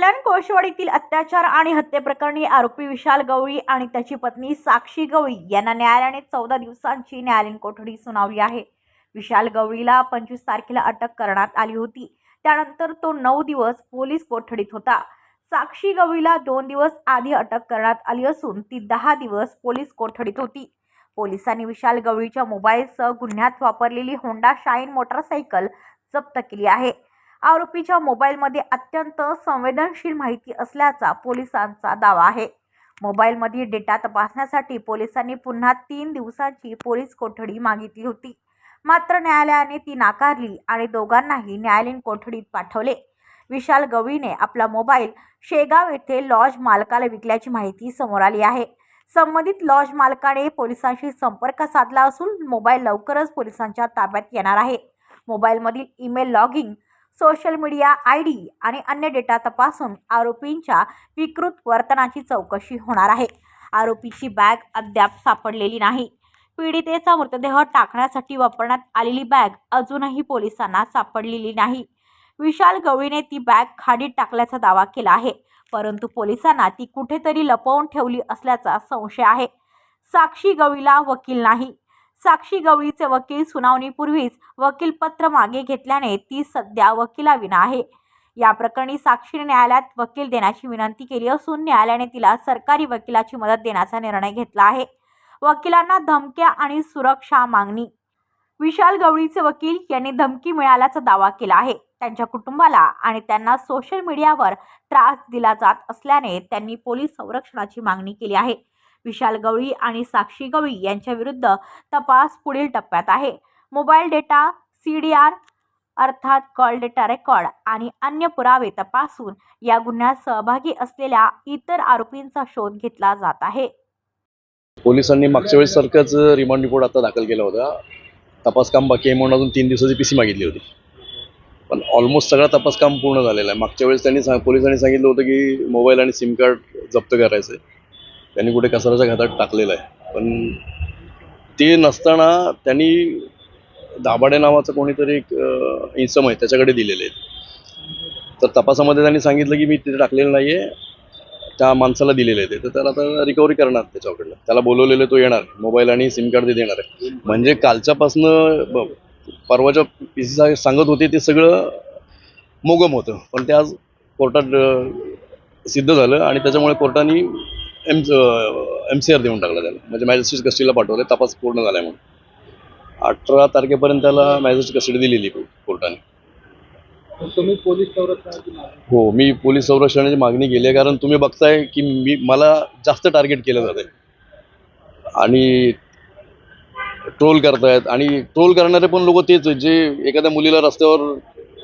कल्याण कोळशेवाडीतील अत्याचार आणि हत्येप्रकरणी आरोपी विशाल गवळी आणि त्याची पत्नी साक्षी गवळी यांना न्यायालयाने चौदा दिवसांची न्यायालयीन कोठडी सुनावली आहे. विशाल गवळीला पंचवीस तारखेला अटक करण्यात आली होती. त्यानंतर तो नऊ दिवस पोलीस कोठडीत होता. साक्षी गवळीला दोन दिवस आधी अटक करण्यात आली असून ती दहा दिवस पोलीस कोठडीत होती. पोलिसांनी विशाल गवळीच्या मोबाईलसह गुन्ह्यात वापरलेली होंडा शाईन मोटरसायकल जप्त केली आहे. आरोपीच्या मोबाईलमध्ये अत्यंत संवेदनशील माहिती असल्याचा पोलिसांचा दावा आहे. मोबाईलमधील डेटा तपासण्यासाठी पोलिसांनी पुन्हा तीन दिवसांची पोलीस कोठडी मागितली होती. मात्र न्यायालयाने ती नाकारली आणि दोघांनाही न्यायालयीन कोठडीत पाठवले. विशाल गवीने आपला मोबाईल शेगाव येथे लॉज मालकाला विकल्याची माहिती समोर आली आहे. संबंधित लॉज मालकाने पोलिसांशी संपर्क साधला असून मोबाईल लवकरच पोलिसांच्या ताब्यात येणार आहे. मोबाईलमधील email logging social media I D आणि अन्य डेटा तपासून आरोपींच्या विकृत वर्तनाची चौकशी होणार आहे. आरोपीची बॅग अद्याप सापडलेली नाही. पीडितेचा मृतदेह टाकण्यासाठी वापरण्यात आलेली बॅग अजूनही पोलिसांना सापडलेली नाही. विशाल गवळीने ती बॅग खाडीत टाकल्याचा दावा केला आहे. परंतु पोलिसांना ती कुठेतरी लपवून ठेवली असल्याचा संशय आहे. साक्षी गवळीला वकील नाही. साक्षी गवळीचे वकील सुनावणीपूर्वीच वकीलपत्र मागे घेतल्याने ती सध्या वकिलाविना आहे. या प्रकरणी साक्षीने न्यायालयात वकील देण्याची विनंती केली असून न्यायालयाने तिला सरकारी वकिलाची मदत देण्याचा निर्णय घेतला आहे. वकिलांना धमक्या आणि सुरक्षा मागणी. विशाल गवळीचे वकील यांनी धमकी मिळाल्याचा दावा केला आहे. त्यांच्या कुटुंबाला आणि त्यांना सोशल मीडियावर त्रास दिला जात असल्याने त्यांनी पोलीस संरक्षणाची मागणी केली आहे. विशाल गवळी आणि साक्षी गवळी यांच्या विरुद्ध तपास पुढील टप्प्यात आहे. Mobile data C D R अर्थात कॉल डेटा रेकॉर्ड आणि अन्य पुरावे तपासून या गुन्ह्यात सहभागी असलेल्या इतर आरोपींचा शोध घेतला जात आहे. पोलिसांनी मागच्या वेळेस सारखाच रिमांड रिपोर्ट आता दाखल केला होता. तपास काम बाकी आहे म्हणून अजून तीन दिवसाची पी सी मागितली होती. पण ऑलमोस्ट सगळा तपास काम पूर्ण झालेला आहे. मागच्या वेळेस त्यांनी सांग पोलिसांनी सांगितलं होतं की मोबाईल आणि सिम कार्ड जप्त करायचं आहे त्यांनी कुठे कचऱ्याच्या घातात टाकलेलं आहे. पण ते नसताना त्यांनी दाभाडे नावाचं कोणीतरी एक अं, इसम आहे त्याच्याकडे दिलेले आहेत. तर तपासामध्ये त्यांनी सांगितलं की मी तिथे टाकलेलं नाही आहे त्या माणसाला दिलेले आहे ते तर त्याला आता रिकव्हरी करणार त्याच्याकडनं. त्याला बोलवलेलं तो येणार. मोबाईल आणि सिम कार्ड ते देणार आहे. म्हणजे कालच्यापासनं परवाच्या पी सी सांगत होते ते सगळं मोगम होतं. पण ते आज कोर्टात सिद्ध झालं आणि त्याच्यामुळे कोर्टाने एम एम सी आर देऊन टाकला त्याला. म्हणजे मॅजिस्ट्रेट कस्टडीला पाठवलं तपास पूर्ण झाला म्हणून. अठरा तारखेपर्यंत त्याला मॅजिस्ट्रेट कस्टडी दिलेली कोर्टाने. तुम्ही पोलीस संरक्षणाची हो मी पोलीस संरक्षणाची मागणी केली आहे कारण तुम्ही बघताय की मी मला जास्त टार्गेट केलं जात आहे आणि ट्रोल करतायत आणि ट्रोल करणारे पण लोक तेच आहेत जे एखाद्या मुलीला रस्त्यावर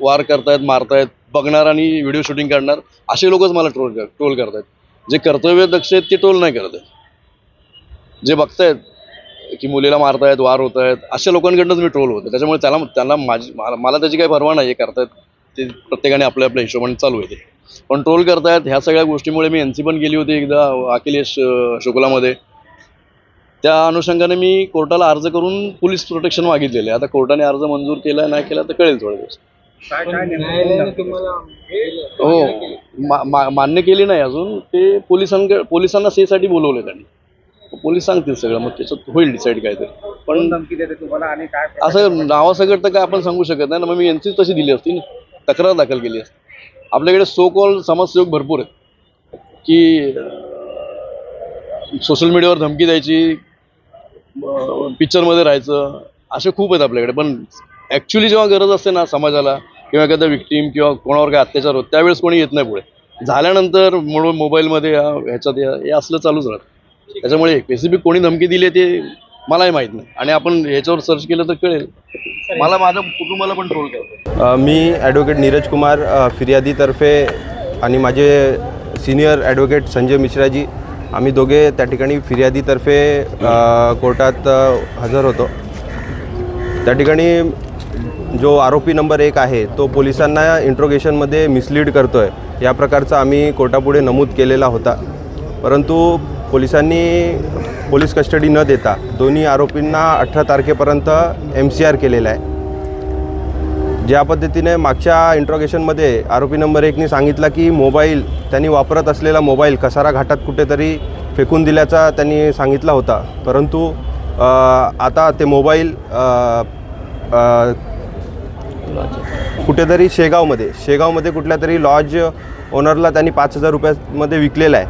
वार करतायत मारतायत बघणार आणि व्हिडिओ शूटिंग करणार असे लोकच मला ट्रोल कर ट्रोल करतायत. जे कर्तव्य दक्ष आहेत ते ट्रोल नाही करत आहेत. जे बघतायत की मुलीला मारतायत वार होत आहेत अशा लोकांकडनंच मी ट्रोल होतो त्याच्यामुळे त्याला त्यांना माझी मला मला त्याची काही परवा नाही हे करतायत. ते प्रत्येकाने आपल्या आपल्या हिशोबाने चालू आहे ते. पण ट्रोल करतायत ह्या सगळ्या गोष्टीमुळे मी एन सी पण गेली होती एकदा अखिलेश शुक्लामध्ये त्या अनुषंगाने मी कोर्टाला अर्ज करून पोलीस प्रोटेक्शन मागितलेले आता कोर्टाने अर्ज मंजूर केला नाही केला तर कळेल थोड्या दिवस हो मान्य केली. नाही अजून. ते पोलिसांकडे पोलिसांना सेसाठी बोलवले त्यांनी. पोलीस सांगतील सगळं मग त्याच्यात होईल डिसाईड काय ते कोण पण धमकी देते तुम्हाला आणि काय असं नावासकट तर काय आपण सांगू शकत नाही ना. मग मी यांचीच तशी दिली असती ना. तक्रार दाखल केली असती. आपल्याकडे सो कॉल समाजसेवक भरपूर आहेत. की सोशल मीडियावर धमकी द्यायची पिक्चरमध्ये राहायचं असे खूप आहेत आपल्याकडे. पण ॲक्च्युली जेव्हा गरज असते ना समाजाला किंवा एखाद्या विक्टीम किंवा कोणावर काय अत्याचार होत त्यावेळेस कोणी येत नाही पुढे. झाल्यानंतर म्हणून मोबाईलमध्ये या ह्याच्यात या हे असलं चालूच राहतं. त्याच्यामुळे स्पेसिफिक कोणी धमकी दिली आहे ते मलाही माहीत नाही. आणि आपण ह्याच्यावर सर्च केलं तर कळेल. मला माझ्या कुटुंबाला पण ट्रोल करतो मी ॲडव्होकेट नीरज कुमार फिर्यादीतर्फे आणि माझे सिनियर ॲडव्होकेट संजय मिश्राजी आम्ही दोघे त्या ठिकाणी फिर्यादीतर्फे कोर्टात हजर होतो. त्या ठिकाणी जो आरोपी नंबर एक आहे तो पोलिसांना इंट्रोगेशनमध्ये मिसलीड करतो आहे या प्रकारचा आम्ही कोर्टापुढे नमूद केलेला होता. परंतु पोलिसांनी पोलीस कस्टडी न देता दोन्ही आरोपींना अठरा तारखेपर्यंत एम सी आर केलेला आहे. ज्या पद्धतीने मागच्या इंट्रोगेशनमध्ये आरोपी नंबर एकनी सांगितलं की मोबाईल त्यांनी वापरत असलेला मोबाईल कसारा घाटात कुठेतरी फेकून दिल्याचा त्यांनी सांगितला होता. परंतु आता ते मोबाईल कुठेतरी शेगावमध्ये शेगावमध्ये कुठल्या तरी लॉज ओनरला त्यांनी पाच हजार रुपयामध्ये विकलेला आहे.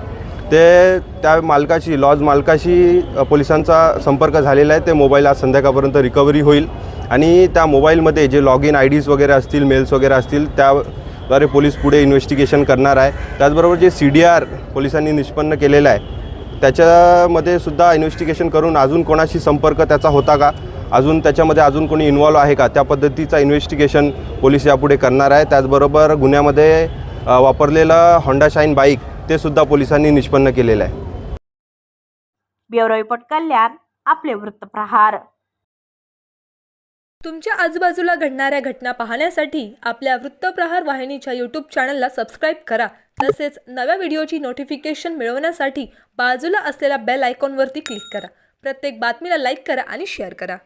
ते त्या मालकाशी लॉज मालकाशी पोलिसांचा संपर्क झालेला आहे. ते मोबाईल आज संध्याकाळपर्यंत रिकव्हरी होईल. आणि त्या मोबाईलमध्ये जे लॉग इन आय डीज वगैरे असतील मेल्स वगैरे असतील त्याद्वारे पोलीस पुढे इन्व्हेस्टिगेशन करणार आहे. त्याचबरोबर जे सी डी आर पोलिसांनी निष्पन्न केलेलं आहे त्याच्यामध्ये सुद्धा इन्व्हेस्टिगेशन करून अजून कोणाशी संपर्क त्याचा होता का? अजून त्याच्यामध्ये अजून कोणी इन्वॉल्व आहे का? त्या पद्धतीचा इन्व्हेस्टिगेशन पोलीस यापुढे करणार आहे. त्याचबरोबर गुन्ह्यामध्ये वापरलेलं होंडा शाईन बाईक ते सुद्धा पोलिसांनी निष्पन्न केलेलं आहे. ब्युरो रिपोर्ट कल्याण आपले वृत्तप्रहार तुमच्या आजूबाजूला घडणाऱ्या घटना पाहण्यासाठी आपल्या वृत्तप्रहार वाहिनीच्या यूट्यूब चॅनलला सबस्क्राईब करा. तसेच नव्या व्हिडिओची नोटिफिकेशन मिळवण्यासाठी बाजूला असलेल्या बेल आयकॉनवरती क्लिक करा. प्रत्येक बातमीला लाईक करा आणि शेअर करा.